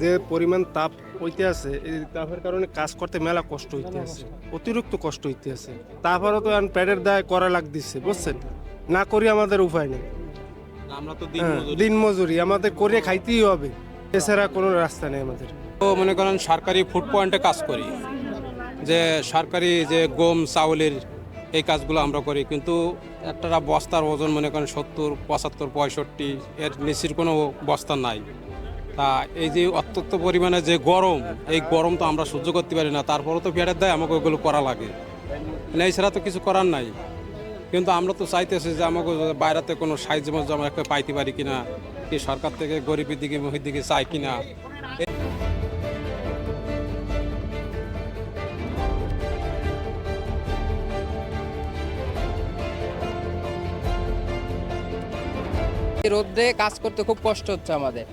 যে পরিমাণ তাপ হইতে আছে এই তাপের কারণে কাজ করতে মেলা কষ্ট হইতে আছে অতিরিক্ত কষ্ট হইতে আছে। তারপরে তো এখন প্যাডের দায় করা লাগতেছে বুঝছেন? না করি আমাদের উপায় নেই। আমরা তো দিন হ্যাঁ, মজুরি। দিন মজুরি আমাদের করে খাইতেই হবে। এছাড়া কোনো রাস্তা নেই আমাদের। তো মনে করেন সরকারি ফুড পয়েন্টে কাজ করি যে সরকারি যে গম চাউলের এই কাজগুলো আমরা করি কিন্তু একটা বস্তার ওজন মনে করেন সত্তর পঁচাত্তর পঁয়ষট্টি এর নিচের কোনো বস্তা নাই। তা এই যে অত্যন্ত পরিমাণে যে গরম, এই গরম তো আমরা সহ্য করতে পারি না, তারপরেও তো পেটের দেয়, আমাকে ওগুলো করা লাগে। মানে এছাড়া তো কিছু করার নাই। কিন্তু আমরা তো চাইতেছি যে আমাকে বাইরেতে কোনো সাহায্য মাঝে আমরা একটা পাইতে পারি কিনা, কি সরকার থেকে গরিবের দিকে মহির দিকে চাই কিনা। রোদে কাজ করতে খুব কষ্ট হচ্ছে আমাদের।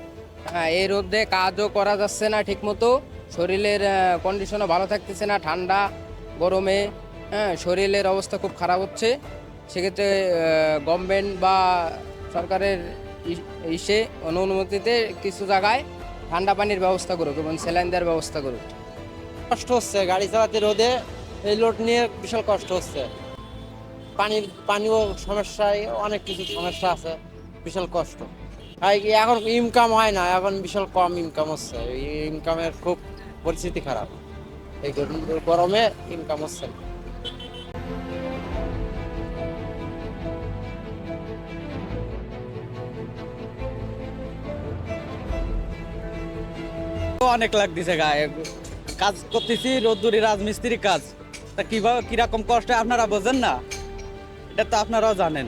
এই রোদে কাজও করা যাচ্ছে না ঠিকমতো। শরীরের কন্ডিশনও ভালো থাকতেছে না, ঠান্ডা, গরমে হ্যাঁ শরীরের অবস্থা খুব খারাপ হচ্ছে। সেক্ষেত্রে গভর্নমেন্ট বা সরকারের ইসে অনুমতিতে কিছু জায়গায় ঠান্ডা পানির ব্যবস্থা করুক এবং স্যালাইন দেওয়ার ব্যবস্থা করুক। কষ্ট হচ্ছে, গাড়ি চালাতে রোদে এই লোড নিয়ে বিশাল কষ্ট হচ্ছে। পানির, পানিও সমস্যায়, অনেক কিছু সমস্যা আছে, বিশাল কষ্ট। এখন ইনকাম হয় না, এখন বিশাল কম ইনকাম হচ্ছে। ইনকামের খুব পরিস্থিতি খারাপ। এই গরমে ইনকাম হচ্ছে না। অনেক লাগতেছে গায়ে। কাজ করতেছি, রোদ্দুরি রাজমিস্ত্রি কাজ। তা কীভাবে কীরকম কষ্ট আপনারা বোঝেন না? এটা তো আপনারাও জানেন।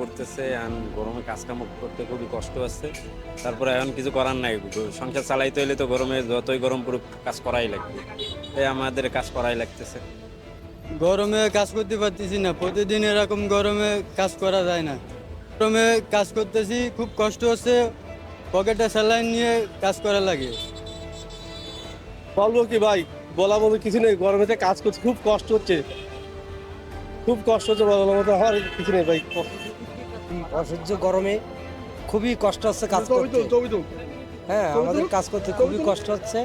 করতেছে এখন গরমে কাজ কাম করতে খুবই কষ্ট আছে তারপরে এখন কিছু করার নাই সংসার চালাইতে হলে তো গরমে যতই গরম পুরো কাজ করাই লাগবে। তাই আমাদের কাজ করাই লাগতেছে। গরমে কাজ করতে পারতেছি না প্রতিদিন এরকম গরমে কাজ করা যায় না। গরমে কাজ করতেছি খুব কষ্ট হচ্ছে পকেটে স্যালাইন নিয়ে কাজ করা লাগে। বলব কি ভাই বলা মতো কিছু নেই গরমেতে কাজ করতে খুব কষ্ট হচ্ছে। খুব কষ্ট হচ্ছে বলার মতো আমার কিছু নেই ভাই। অসহ্য গরমে খুবই কষ্ট হচ্ছে কাজ করতে। হ্যাঁ আমাদের কাজ করতে খুবই কষ্ট হচ্ছে।